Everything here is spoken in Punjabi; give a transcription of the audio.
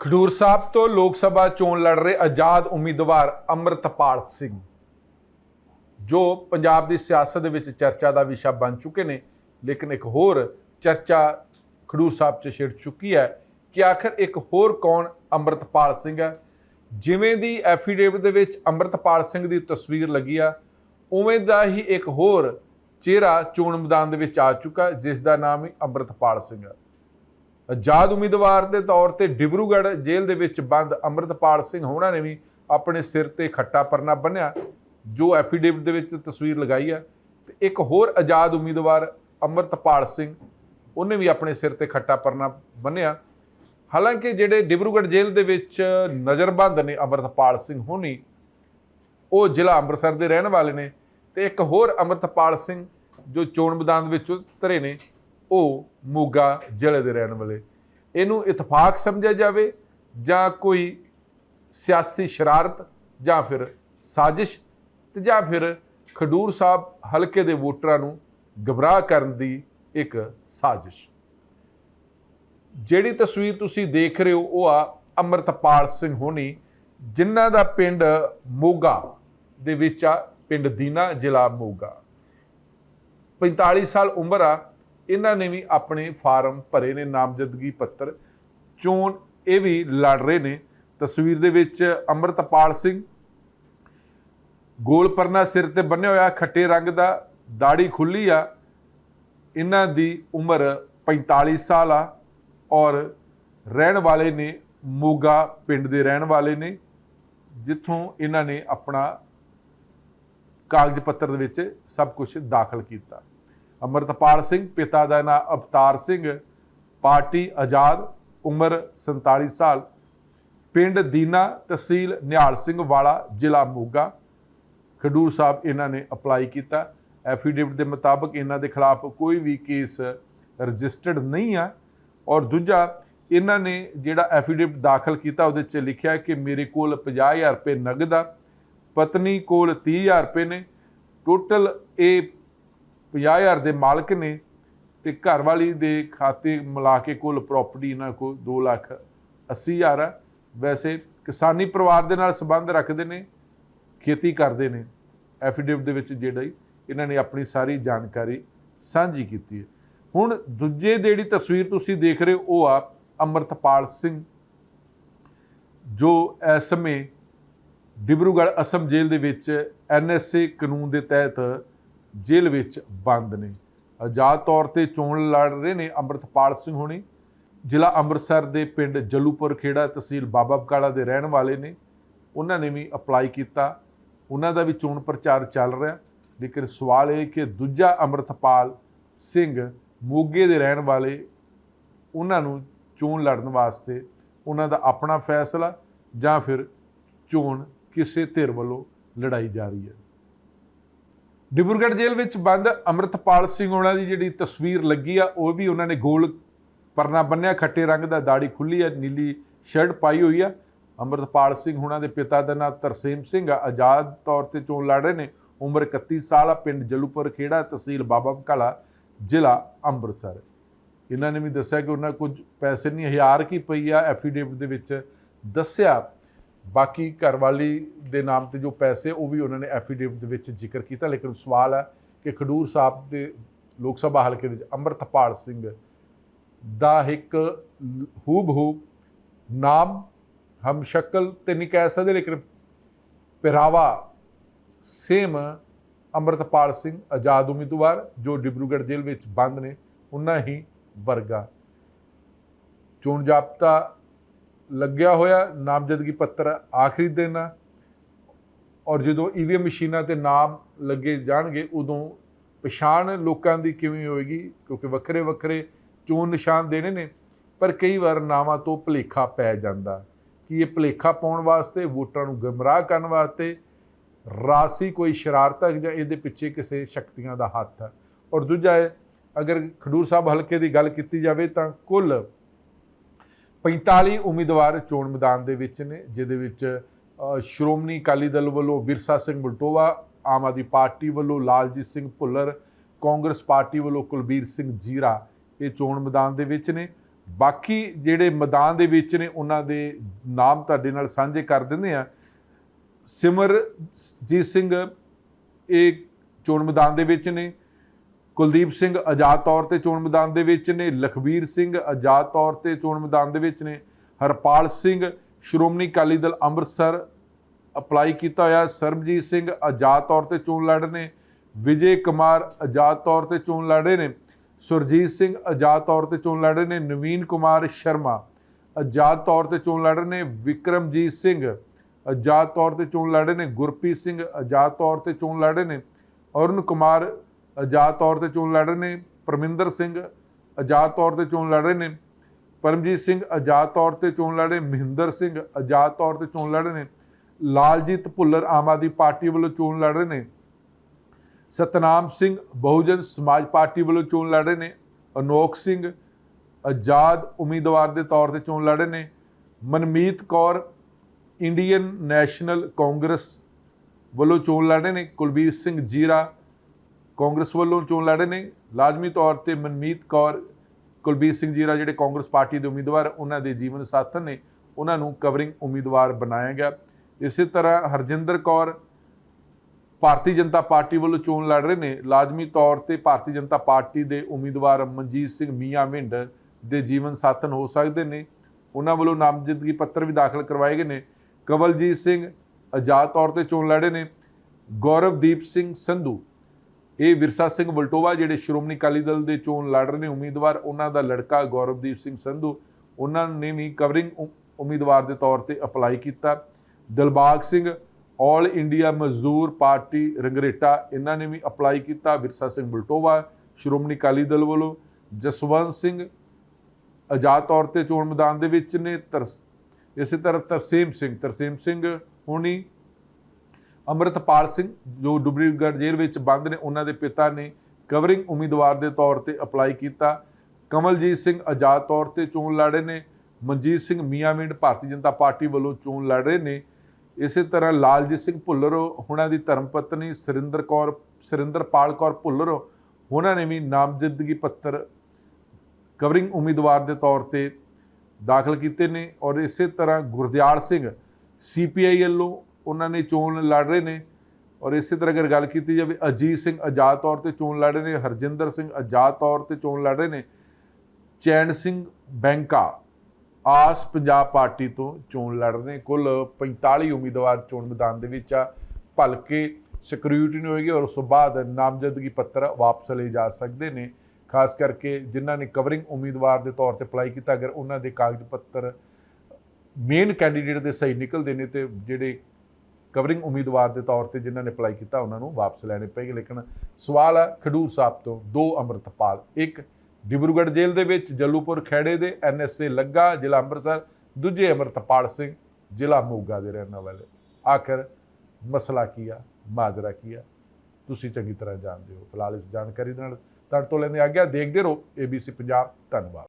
ਖਡੂਰ ਸਾਹਿਬ ਤੋਂ ਲੋਕ ਸਭਾ ਚੋਣ ਲੜ ਰਹੇ ਆਜ਼ਾਦ ਉਮੀਦਵਾਰ ਅੰਮ੍ਰਿਤਪਾਲ ਸਿੰਘ। ਜੋ ਪੰਜਾਬ ਦੀ ਸਿਆਸਤ ਦੇ ਵਿੱਚ ਚਰਚਾ ਦਾ ਵਿਸ਼ਾ ਬਣ ਚੁੱਕੇ ਨੇ, ਲੇਕਿਨ ਇੱਕ ਹੋਰ ਚਰਚਾ ਖਡੂਰ ਸਾਹਿਬ 'ਚ ਛਿੜ ਚੁੱਕੀ ਹੈ ਕਿ ਆਖਰ ਇੱਕ ਹੋਰ ਕੌਣ ਅੰਮ੍ਰਿਤਪਾਲ ਸਿੰਘ ਹੈ? ਜਿਵੇਂ ਦੀ ਐਫੀਡੇਵਿਟ ਦੇ ਵਿੱਚ ਅੰਮ੍ਰਿਤਪਾਲ ਸਿੰਘ ਦੀ ਤਸਵੀਰ ਲੱਗੀ ਆ, ਉਵੇਂ ਦਾ ਹੀ ਇੱਕ ਹੋਰ ਚਿਹਰਾ ਚੋਣ ਮੈਦਾਨ ਦੇ ਵਿੱਚ ਆ ਚੁੱਕਾ, ਜਿਸ ਦਾ ਨਾਮ ਹੀ ਅੰਮ੍ਰਿਤਪਾਲ ਸਿੰਘ ਹੈ। ਆਜ਼ਾਦ ਉਮੀਦਵਾਰ ਦੇ ਤੌਰ ਤੇ ਡਿਬਰੂਗੜ੍ਹ ਜੇਲ੍ਹ ਦੇ ਵਿੱਚ ਬੰਦ ਅੰਮ੍ਰਿਤਪਾਲ ਸਿੰਘ ਹੋਣਾ ਨੇ ਵੀ ਆਪਣੇ ਸਿਰ ਤੇ ਖੱਟਾ ਪਰਨਾ ਬੰਨਿਆ। ਜੋ ਐਫੀਡੇਵਿਟ ਦੇ ਵਿੱਚ ਤਸਵੀਰ ਲਗਾਈ ਆ ਤੇ ਇੱਕ ਹੋਰ ਆਜ਼ਾਦ ਉਮੀਦਵਾਰ ਅੰਮ੍ਰਿਤਪਾਲ ਸਿੰਘ, ਉਹਨੇ ਵੀ ਆਪਣੇ ਸਿਰ ਤੇ ਖੱਟਾ ਪਰਨਾ ਬੰਨਿਆ। ਹਾਲਾਂਕਿ ਜਿਹੜੇ ਡਿਬਰੂਗੜ੍ਹ ਜੇਲ੍ਹ ਦੇ ਵਿੱਚ ਨਜ਼ਰਬੰਦ ਨੇ ਅੰਮ੍ਰਿਤਪਾਲ ਸਿੰਘ ਹੋਣੀ, ਉਹ ਜ਼ਿਲ੍ਹਾ ਅੰਮ੍ਰਿਤਸਰ ਦੇ ਰਹਿਣ ਵਾਲੇ ਨੇ ਤੇ ਇੱਕ ਹੋਰ ਅੰਮ੍ਰਿਤਪਾਲ ਸਿੰਘ ਜੋ ਚੋਣ ਮੈਦਾਨ ਵਿੱਚ ਉਤਰੇ ਨੇ ਉਹ ਮੋਗਾ ਜ਼ਿਲ੍ਹੇ ਦੇ ਰਹਿਣ ਵਾਲੇ। ਇਹਨੂੰ ਇਤਫਾਕ ਸਮਝਿਆ ਜਾਵੇ ਜਾਂ ਕੋਈ ਸਿਆਸੀ ਸ਼ਰਾਰਤ ਜਾਂ ਫਿਰ ਸਾਜ਼ਿਸ਼ ਤੇ ਜਾਂ ਫਿਰ ਖਡੂਰ ਸਾਹਿਬ ਹਲਕੇ ਦੇ ਵੋਟਰਾਂ ਨੂੰ ਗਬਰਾਹ ਕਰਨ ਦੀ ਇੱਕ ਸਾਜ਼ਿਸ਼। ਜਿਹੜੀ ਤਸਵੀਰ ਤੁਸੀਂ ਦੇਖ ਰਹੇ ਹੋ ਉਹ ਆ ਅੰਮ੍ਰਿਤਪਾਲ ਸਿੰਘ ਹੋਣੀ, ਜਿਨ੍ਹਾਂ ਦਾ ਪਿੰਡ ਮੋਗਾ ਦੇ ਵਿੱਚ ਆ, ਪਿੰਡ ਦੀਨਾ ਜ਼ਿਲ੍ਹਾ ਮੋਗਾ। 45 ਸਾਲ ਉਮਰ ਆ ਇਹਨਾਂ ਨੇ ਵੀ ਆਪਣੇ ਫਾਰਮ ਭਰੇ ਨੇ, ਨਾਮਜ਼ਦਗੀ ਪੱਤਰ। ਚੋਣ ਇਹ ਵੀ ਲੜ ਰਹੇ ਨੇ। ਤਸਵੀਰ ਦੇ ਵਿੱਚ ਅੰਮ੍ਰਿਤਪਾਲ ਸਿੰਘ ਗੋਲ ਪਰਨਾ ਸਿਰ ਤੇ ਬੰਨਿਆ ਹੋਇਆ, ਖੱਟੇ ਰੰਗ ਦਾ ਦਾੜੀ ਖੁੱਲੀ ਆ। ਇਹਨਾਂ ਦੀ ਉਮਰ 45 ਸਾਲ ਆ ਔਰ ਰਹਿਣ ਵਾਲੇ ਨੇ ਮੋਗਾ ਪਿੰਡ ਦੇ ਰਹਿਣ ਵਾਲੇ ਨੇ, ਜਿੱਥੋਂ ਇਹਨਾਂ ਨੇ ਆਪਣਾ ਕਾਗਜ਼ ਪੱਤਰ ਦੇ ਵਿੱਚ ਸਭ ਕੁਝ ਦਾਖਲ ਕੀਤਾ। ਅਮਰਤਪਾਲ ਸਿੰਘ, ਪਿਤਾ ਦਾ ਨਾਮ ਅਵਤਾਰ ਸਿੰਘ, ਪਾਰਟੀ ਆਜ਼ਾਦ, ਉਮਰ 47 ਸਾਲ। ਪਿੰਡ ਦੀਨਾ ਤਹਿਸੀਲ ਨਿਹਾਲ ਸਿੰਘ ਵਾਲਾ, ਜ਼ਿਲ੍ਹਾ ਮੋਗਾ। ਖਡੂਰ ਸਾਹਿਬ ਇਹਨਾਂ ਨੇ ਅਪਲਾਈ ਕੀਤਾ। ਐਫੀਡੇਵਿਟ ਦੇ ਮੁਤਾਬਕ ਇਹਨਾਂ ਦੇ ਖਿਲਾਫ ਕੋਈ ਵੀ ਕੇਸ ਰਜਿਸਟਰਡ ਨਹੀਂ ਆ। ਔਰ ਦੂਜਾ, ਇਹਨਾਂ ਨੇ ਜਿਹੜਾ ਐਫੀਡੇਵਿਟ ਦਾਖਲ ਕੀਤਾ, ਉਹਦੇ 'ਚ ਲਿਖਿਆ ਕਿ ਮੇਰੇ ਕੋਲ 50000 ਰੁਪਏ ਨਗਦ ਆ, ਪਤਨੀ ਕੋਲ 30000 ਰੁਪਏ ਨੇ। ਟੋਟਲ ਇਹ 50000 ਦੇ ਮਾਲਕ ਨੇ ਤੇ ਘਰ ਵਾਲੀ ਦੇ ਖਾਤੇ ਮਿਲਾ ਕੇ ਕੁੱਲ ਪ੍ਰਾਪਰਟੀ ਇਹਨਾਂ ਕੋਲ 2 ਲੱਖ 80000 ਆ। ਵੈਸੇ ਕਿਸਾਨੀ ਪਰਿਵਾਰ ਦੇ ਨਾਲ ਸੰਬੰਧ ਰੱਖਦੇ ਨੇ, ਖੇਤੀ ਕਰਦੇ ਨੇ। ਐਫੀਡੇਵਿਟ ਦੇ ਵਿੱਚ ਜਿਹੜਾ ਹੀ ਇਹਨਾਂ ਨੇ ਆਪਣੀ ਸਾਰੀ ਜਾਣਕਾਰੀ ਸਾਂਝੀ ਕੀਤੀ ਹੈ। ਹੁਣ ਦੂਜੇ ਜਿਹੜੀ ਤਸਵੀਰ ਤੁਸੀਂ ਦੇਖ ਰਹੇ ਹੋ, ਉਹ ਆ ਅਮਰਤਪਾਲ ਸਿੰਘ, ਜੋ ਇਸ ਸਮੇਂ ਡਿਬਰੂਗੜ੍ਹ ਅਸਮ ਜੇਲ੍ਹ ਦੇ ਵਿੱਚ ਐਨਐਸਏ ਕਾਨੂੰਨ ਦੇ ਤਹਿਤ ਜੇਲ੍ਹ ਵਿੱਚ ਬੰਦ ਨੇ। ਆਜ਼ਾਦ ਤੌਰ ਤੇ ਚੋਣ ਲੜ ਰਹੇ ਨੇ ਅੰਮ੍ਰਿਤਪਾਲ ਸਿੰਘ ਹੋਣੀ। ਜ਼ਿਲ੍ਹਾ ਅੰਮ੍ਰਿਤਸਰ ਦੇ ਪਿੰਡ ਜਲੂਪੁਰ ਖੇੜਾ ਤਹਿਸੀਲ ਬਾਬਾ ਬਕਾਲਾ ਦੇ ਰਹਿਣ ਵਾਲੇ ਨੇ। ਉਹਨਾਂ ਨੇ ਵੀ ਅਪਲਾਈ ਕੀਤਾ। ਉਹਨਾਂ ਦਾ ਵੀ ਚੋਣ ਪ੍ਰਚਾਰ ਚੱਲ ਰਿਹਾ। ਲੇਕਿਨ ਸਵਾਲ ਇਹ ਕਿ ਦੂਜਾ ਅੰਮ੍ਰਿਤਪਾਲ ਸਿੰਘ ਮੋਗੇ ਦੇ ਰਹਿਣ ਵਾਲੇ, ਉਹਨਾਂ ਨੂੰ ਚੋਣ ਲੜਨ ਵਾਸਤੇ ਉਹਨਾਂ ਦਾ ਆਪਣਾ ਫੈਸਲਾ ਜਾਂ ਫਿਰ ਚੋਣ ਕਿਸੇ ਧਿਰ ਵੱਲੋਂ ਲੜਾਈ ਜਾ ਰਹੀ ਹੈ। ਡਿਬਰੂਗੜ੍ਹ ਜੇਲ੍ਹ ਵਿੱਚ ਬੰਦ ਅੰਮ੍ਰਿਤਪਾਲ ਸਿੰਘ ਉਹਨਾਂ ਦੀ ਜਿਹੜੀ ਤਸਵੀਰ ਲੱਗੀ ਆ, ਉਹ ਵੀ ਉਹਨਾਂ ਨੇ ਗੋਲ ਪਰਨਾ ਬੰਨਿਆ, ਖੱਟੇ ਰੰਗ ਦਾ ਦਾੜੀ ਖੁੱਲੀ ਆ, ਨੀਲੀ ਸ਼ਰਟ ਪਾਈ ਹੋਈ ਆ। ਅੰਮ੍ਰਿਤਪਾਲ ਸਿੰਘ ਉਹਨਾਂ ਦੇ ਪਿਤਾ ਦਾ ਨਾਮ ਤਰਸੇਮ ਸਿੰਘ ਆ, ਆਜ਼ਾਦ ਤੌਰ ਤੇ ਚੋਣ ਲੜ ਰਹੇ ਨੇ। ਉਮਰ 31 ਸਾਲ ਆ, ਪਿੰਡ ਜਲੂਪੁਰ ਖੇੜਾ ਤਹਿਸੀਲ ਬਾਬਾ ਬਕਾਲਾ ਜ਼ਿਲ੍ਹਾ ਅੰਮ੍ਰਿਤਸਰ। ਇਹਨਾਂ ਨੇ ਵੀ ਦੱਸਿਆ ਕਿ ਉਹਨਾਂ ਕੁਝ ਪੈਸੇ ਨਹੀਂ, ਹਜ਼ਾਰ ਕੀ ਪਈ ਆ, ਐਫੀਡੇਵਿਟ ਦੇ ਵਿੱਚ ਦੱਸਿਆ ਬਾਕੀ ਘਰਵਾਲੀ ਦੇ ਨਾਮ ਤੇ ਜੋ ਪੈਸੇ, ਉਹ ਵੀ ਉਹਨਾਂ ਨੇ ਐਫੀਡੇਵਿਟ ਦੇ ਵਿੱਚ ਜ਼ਿਕਰ ਕੀਤਾ। ਲੇਕਿਨ ਸਵਾਲ ਹੈ ਕਿ ਖਡੂਰ ਸਾਹਿਬ ਦੇ ਲੋਕ ਸਭਾ ਹਲਕੇ ਵਿੱਚ ਅੰਮ੍ਰਿਤਪਾਲ ਸਿੰਘ ਦਾ ਇੱਕ ਹੂਬ ਹੂਬ ਨਾਮ ਹਮ ਸ਼ਕਲ ਤੇ ਨਹੀਂ ਕਹਿ ਸਕਦੇ, ਲੇਕਿਨ ਪਹਿਰਾਵਾ ਸੇਮ ਅੰਮ੍ਰਿਤਪਾਲ ਸਿੰਘ, ਆਜ਼ਾਦ ਉਮੀਦਵਾਰ, ਜੋ ਡਿਬਰੂਗੜ੍ਹ ਜੇਲ੍ਹ ਵਿੱਚ ਬੰਦ ਨੇ, ਉਹਨਾਂ ਹੀ ਵਰਗਾ। ਚੋਣ ਜਾਬਤਾ ਲੱਗਿਆ ਹੋਇਆ ਨਾਮਜ਼ਦਗੀ ਪੱਤਰ ਆਖਰੀ ਦਿਨ ਆ। ਔਰ ਜਦੋਂ ਈਵੀਐਮ ਮਸ਼ੀਨਾਂ ਤੇ ਨਾਮ ਲੱਗੇ ਜਾਣਗੇ, ਉਦੋਂ ਪਛਾਣ ਲੋਕਾਂ ਦੀ ਕਿਵੇਂ ਹੋਏਗੀ? ਕਿਉਂਕਿ ਵੱਖਰੇ ਵੱਖਰੇ ਚੋਣ ਨਿਸ਼ਾਨ ਦੇਣੇ ਨੇ, ਪਰ ਕਈ ਵਾਰ ਨਾਵਾਂ ਤੋਂ ਭੁਲੇਖਾ ਪੈ ਜਾਂਦਾ। ਕਿ ਇਹ ਭੁਲੇਖਾ ਪਾਉਣ ਵਾਸਤੇ ਵੋਟਰਾਂ ਨੂੰ ਗਮਰਾਹ ਕਰਨ ਵਾਸਤੇ, ਰਾਸੀ ਕੋਈ ਸ਼ਰਾਰਤਕ ਜਾਂ ਇਹਦੇ ਪਿੱਛੇ ਕਿਸੇ ਸ਼ਕਤੀਆਂ ਦਾ ਹੱਥ ਹੈ ਔਰ ਦੂਜਾ ਹੈ, ਅਗਰ ਖਡੂਰ ਸਾਹਿਬ ਹਲਕੇ ਦੀ ਗੱਲ ਕੀਤੀ ਜਾਵੇ ਤਾਂ ਕੁੱਲ 45 ਉਮੀਦਵਾਰ ਚੋਣ ਮੈਦਾਨ ਦੇ ਵਿੱਚ ਨੇ, ਜਿਹਦੇ ਵਿੱਚ ਸ਼੍ਰੋਮਣੀ ਅਕਾਲੀ ਦਲ ਵੱਲੋਂ ਵਿਰਸਾ ਸਿੰਘ ਬਲਟੋਵਾ, ਆਮ ਆਦਮੀ ਪਾਰਟੀ ਵੱਲੋਂ ਲਾਲਜੀਤ ਸਿੰਘ ਭੁੱਲਰ, ਕਾਂਗਰਸ ਪਾਰਟੀ ਵੱਲੋਂ ਕੁਲਬੀਰ ਸਿੰਘ ਜੀਰਾ ਇਹ ਚੋਣ ਮੈਦਾਨ ਦੇ ਵਿੱਚ ਨੇ। ਬਾਕੀ ਜਿਹੜੇ ਮੈਦਾਨ ਦੇ ਵਿੱਚ ਨੇ, ਉਹਨਾਂ ਦੇ ਨਾਮ ਤੁਹਾਡੇ ਨਾਲ ਸਾਂਝੇ ਕਰ ਦਿੰਦੇ ਆ ਸਿਮਰਜੀਤ ਸਿੰਘ ਇਹ ਚੋਣ ਮੈਦਾਨ ਦੇ ਵਿੱਚ ਨੇ ਕੁਲਦੀਪ ਸਿੰਘ ਆਜ਼ਾਦ ਤੌਰ ਤੇ ਚੋਣ ਮੈਦਾਨ ਦੇ ਵਿੱਚ ਨੇ ਲਖਵੀਰ ਸਿੰਘ ਆਜ਼ਾਦ ਤੌਰ ਤੇ ਚੋਣ ਮੈਦਾਨ ਦੇ ਵਿੱਚ ਨੇ, ਹਰਪਾਲ ਸਿੰਘ, ਸ਼੍ਰੋਮਣੀ ਅਕਾਲੀ ਦਲ ਅੰਮ੍ਰਿਤਸਰ ਅਪਲਾਈ ਕੀਤਾ ਹੋਇਆ, ਸਰਬਜੀਤ ਸਿੰਘ ਆਜ਼ਾਦ ਤੌਰ ਤੇ ਚੋਣ ਲੜ ਰਹੇ ਨੇ, ਵਿਜੇ ਕੁਮਾਰ ਆਜ਼ਾਦ ਤੌਰ ਤੇ ਚੋਣ ਲੜ ਰਹੇ ਨੇ, ਸੁਰਜੀਤ ਸਿੰਘ ਆਜ਼ਾਦ ਤੌਰ ਤੇ ਚੋਣ ਲੜ ਰਹੇ ਨੇ, ਨਵੀਨ ਕੁਮਾਰ ਸ਼ਰਮਾ ਆਜ਼ਾਦ ਤੌਰ ਤੇ ਚੋਣ ਲੜ ਰਹੇ ਨੇ, ਵਿਕਰਮਜੀਤ ਸਿੰਘ ਆਜ਼ਾਦ ਤੌਰ ਤੇ ਚੋਣ ਲੜ ਰਹੇ ਨੇ, ਗੁਰਪ੍ਰੀਤ ਸਿੰਘ ਆਜ਼ਾਦ ਤੌਰ ਤੇ ਚੋਣ ਲੜ ਰਹੇ ਨੇ, ਅਰੁਣ ਕੁਮਾਰ ਆਜ਼ਾਦ ਤੌਰ ਤੇ ਚੋਣ ਲੜ ਰਹੇ ਨੇ, ਪਰਮਿੰਦਰ ਸਿੰਘ ਆਜ਼ਾਦ ਤੌਰ ਤੇ ਚੋਣ ਲੜ ਰਹੇ ਨੇ, ਪਰਮਜੀਤ ਸਿੰਘ ਆਜ਼ਾਦ ਤੌਰ ਤੇ ਚੋਣ ਲੜ ਰਹੇ, ਮਹਿੰਦਰ ਸਿੰਘ ਆਜ਼ਾਦ ਤੌਰ ਤੇ ਚੋਣ ਲੜ ਰਹੇ ਨੇ, ਲਾਲਜੀਤ ਭੁੱਲਰ ਆਮ ਆਦਮੀ ਪਾਰਟੀ ਵੱਲੋਂ ਚੋਣ ਲੜ ਰਹੇ ਨੇ, ਸਤਨਾਮ ਸਿੰਘ ਬਹੁਜਨ ਸਮਾਜ ਪਾਰਟੀ ਵੱਲੋਂ ਚੋਣ ਲੜ ਰਹੇ ਨੇ, ਅਨੋਖ ਸਿੰਘ ਆਜ਼ਾਦ ਉਮੀਦਵਾਰ ਦੇ ਤੌਰ ਤੇ ਚੋਣ ਲੜ ਰਹੇ ਨੇ, ਮਨਮੀਤ ਕੌਰ ਇੰਡੀਅਨ ਨੈਸ਼ਨਲ ਕਾਂਗਰਸ ਵੱਲੋਂ ਚੋਣ ਲੜ ਰਹੇ ਨੇ, ਕੁਲਬੀਰ ਸਿੰਘ ਜੀਰਾ ਕਾਂਗਰਸ ਵੱਲੋਂ ਚੋਣ ਲੜ ਰਹੇ ਨੇ। ਲਾਜ਼ਮੀ ਤੌਰ ਤੇ ਮਨਮੀਤ ਕੌਰ, ਕੁਲਬੀਰ ਸਿੰਘ ਜੀਰਾ ਜਿਹੜੇ ਕਾਂਗਰਸ ਪਾਰਟੀ ਦੇ ਉਮੀਦਵਾਰ ਉਹਨਾਂ ਦੇ ਜੀਵਨ ਸਾਥਣ ਨੇ, ਉਹਨਾਂ ਨੂੰ ਕਵਰਿੰਗ ਉਮੀਦਵਾਰ ਬਣਾਇਆ ਗਿਆ। ਇਸੇ ਤਰ੍ਹਾਂ ਹਰਜਿੰਦਰ ਕੌਰ ਭਾਰਤੀ ਜਨਤਾ ਪਾਰਟੀ ਵੱਲੋਂ ਚੋਣ ਲੜ ਰਹੇ ਨੇ। ਲਾਜ਼ਮੀ ਤੌਰ ਤੇ ਭਾਰਤੀ ਜਨਤਾ ਪਾਰਟੀ ਦੇ ਉਮੀਦਵਾਰ ਮਨਜੀਤ ਸਿੰਘ ਮੀਆਂ ਮਿੰਡ ਦੇ ਜੀਵਨ ਸਾਥਣ ਹੋ ਸਕਦੇ ਨੇ। ਉਹਨਾਂ ਵੱਲੋਂ ਨਾਮਜ਼ਦਗੀ ਪੱਤਰ ਵੀ ਦਾਖਲ ਕਰਵਾਏ ਗਏ ਨੇ। ਕਵਲਜੀਤ ਸਿੰਘ ਆਜ਼ਾਦ ਤੌਰ ਤੇ ਚੋਣ ਲੜੇ ਨੇ। ਗੌਰਵਦੀਪ ਸਿੰਘ ਸੰਧੂ ਇਹ ਵਿਰਸਾ ਸਿੰਘ ਵਲਟੋਵਾ ਜਿਹੜੇ ਸ਼੍ਰੋਮਣੀ ਅਕਾਲੀ ਦਲ ਦੇ ਚੋਣ ਲੜ ਰਹੇ ਨੇ, ਉਮੀਦਵਾਰ ਉਹਨਾਂ ਦਾ ਲੜਕਾ ਗੌਰਵਦੀਪ ਸਿੰਘ ਸੰਧੂ, ਉਹਨਾਂ ਨੇ ਵੀ ਕਵਰਿੰਗ ਉਮੀਦਵਾਰ ਦੇ ਤੌਰ ਤੇ ਅਪਲਾਈ ਕੀਤਾ। Dilbag Singh all India Mazdoor party Rangreta, ਇਹਨਾਂ ਨੇ ਵੀ ਅਪਲਾਈ ਕੀਤਾ। ਵਿਰਸਾ ਸਿੰਘ ਵਲਟੋਵਾ, ਸ਼੍ਰੋਮਣੀ ਅਕਾਲੀ ਦਲ ਵੱਲੋਂ। ਜਸਵੰਤ ਸਿੰਘ ਆਜ਼ਾਦ ਤੌਰ ਤੇ ਚੋਣ ਮੈਦਾਨ ਦੇ ਵਿੱਚ ਨੇ, ਤਰਸ, ਇਸੇ ਤਰ੍ਹਾਂ ਤਰਸੇਮ ਸਿੰਘ ਤਰਸੇਮ ਸਿੰਘ ਹੁਣੀ ਅੰਮ੍ਰਿਤਪਾਲ ਸਿੰਘ, ਜੋ ਡੁਬਰੀਗੜ੍ਹ ਜੇਲ੍ਹ ਵਿੱਚ ਬੰਦ ਨੇ, ਉਹਨਾਂ ਦੇ ਪਿਤਾ ਨੇ ਕਵਰਿੰਗ ਉਮੀਦਵਾਰ ਦੇ ਤੌਰ ਤੇ ਅਪਲਾਈ ਕੀਤਾ। ਕਮਲਜੀਤ ਸਿੰਘ ਆਜ਼ਾਦ ਤੌਰ ਤੇ ਚੋਣ ਲੜ ਰਹੇ ਨੇ। ਮਨਜੀਤ ਸਿੰਘ ਮੀਆਂਵਿੰਡ ਭਾਰਤੀ ਜਨਤਾ ਪਾਰਟੀ ਵੱਲੋਂ ਚੋਣ ਲੜ ਰਹੇ ਨੇ। ਇਸੇ ਤਰ੍ਹਾਂ ਲਾਲਜੀਤ ਸਿੰਘ ਭੁੱਲਰ ਉਹਨਾਂ ਦੀ ਧਰਮ ਪਤਨੀ ਸੁਰਿੰਦਰ ਕੌਰ, ਸੁਰਿੰਦਰਪਾਲ ਕੌਰ ਭੁੱਲਰ ਉਹਨਾਂ ਨੇ ਵੀ ਨਾਮਜ਼ਦਗੀ ਪੱਤਰ ਕਵਰਿੰਗ ਉਮੀਦਵਾਰ ਦੇ ਤੌਰ ਤੇ ਦਾਖਲ ਕੀਤੇ ਨੇ। ਔਰ ਇਸੇ ਤਰ੍ਹਾਂ ਗੁਰਦਿਆਲ ਸਿੰਘ ਸੀਪੀਆਈ ਵੱਲੋਂ ਉਹਨਾਂ ਨੇ ਚੋਣ ਲੜ ਰਹੇ ਨੇ। ਔਰ ਇਸੇ ਤਰ੍ਹਾਂ ਅਗਰ ਗੱਲ ਕੀਤੀ ਜਾਵੇ, ਅਜੀਤ ਸਿੰਘ ਆਜ਼ਾਦ ਤੌਰ ਤੇ ਚੋਣ ਲੜ ਰਹੇ ਨੇ, ਹਰਜਿੰਦਰ ਸਿੰਘ ਆਜ਼ਾਦ ਤੌਰ ਤੇ ਚੋਣ ਲੜ ਰਹੇ ਨੇ, ਚੈਨ ਸਿੰਘ ਬੈਂਕਾ ਆਸ ਪੰਜਾਬ ਪਾਰਟੀ ਤੋਂ ਚੋਣ ਲੜ ਰਹੇ ਨੇ। ਕੁੱਲ 45 ਉਮੀਦਵਾਰ ਚੋਣ ਮੈਦਾਨ ਦੇ ਵਿੱਚ ਆ। ਭਲਕੇ ਸਕਰੂਟਨੀ ਹੋਏਗੀ ਔਰ ਉਸ ਤੋਂ ਬਾਅਦ ਨਾਮਜ਼ਦਗੀ ਪੱਤਰ ਵਾਪਸ ਲਏ ਜਾ ਸਕਦੇ ਨੇ। ਖਾਸ ਕਰਕੇ ਜਿਨ੍ਹਾਂ ਨੇ ਕਵਰਿੰਗ ਉਮੀਦਵਾਰ ਦੇ ਤੌਰ ਤੇ ਅਪਲਾਈ ਕੀਤਾ, ਅਗਰ ਉਹਨਾਂ ਦੇ ਕਾਗਜ਼ ਪੱਤਰ ਮੇਨ ਕੈਂਡੀਡੇਟ ਦੇ ਸਹੀ ਨਿਕਲਦੇ ਨੇ ਤੇ ਜਿਹੜੇ ਕਵਰਿੰਗ ਉਮੀਦਵਾਰ ਦੇ ਤੌਰ ਤੇ ਜਿਨ੍ਹਾਂ ਨੇ ਅਪਲਾਈ ਕੀਤਾ, ਉਹਨਾਂ ਨੂੰ ਵਾਪਸ ਲੈਣੇ ਪਏਗੇ। ਲੇਕਿਨ ਸਵਾਲ ਹੈ ਖਡੂਰ ਸਾਹਿਬ ਤੋਂ ਦੋ ਅੰਮ੍ਰਿਤਪਾਲ, ਇੱਕ ਡਿਬਰੂਗੜ੍ਹ ਜੇਲ੍ਹ ਦੇ ਵਿੱਚ, ਜੱਲੂਪੁਰ ਖੇੜੇ ਦੇ ਐਨਐਸਏ ਲੱਗਾ, ਜ਼ਿਲ੍ਹਾ ਅੰਮ੍ਰਿਤਸਰ, ਦੂਜੇ ਅੰਮ੍ਰਿਤਪਾਲ ਸਿੰਘ, ਜ਼ਿਲ੍ਹਾ ਮੋਗਾ ਦੇ ਰਹਿਣ ਵਾਲੇ। ਆਖਰ ਮਸਲਾ ਕੀ ਆ? ਮਾਜਰਾ ਕੀ ਆ? ਤੁਸੀਂ ਚੰਗੀ ਤਰ੍ਹਾਂ ਜਾਣਦੇ ਹੋ। ਫਿਲਹਾਲ ਇਸ ਜਾਣਕਾਰੀ ਦੇ ਨਾਲ ਤੁਹਾਡੇ ਤੋਂ ਲੈਂਦੇ ਆ ਗਿਆ ਦੇਖਦੇ ਰਹੋ ABC ਪੰਜਾਬ। ਧੰਨਵਾਦ।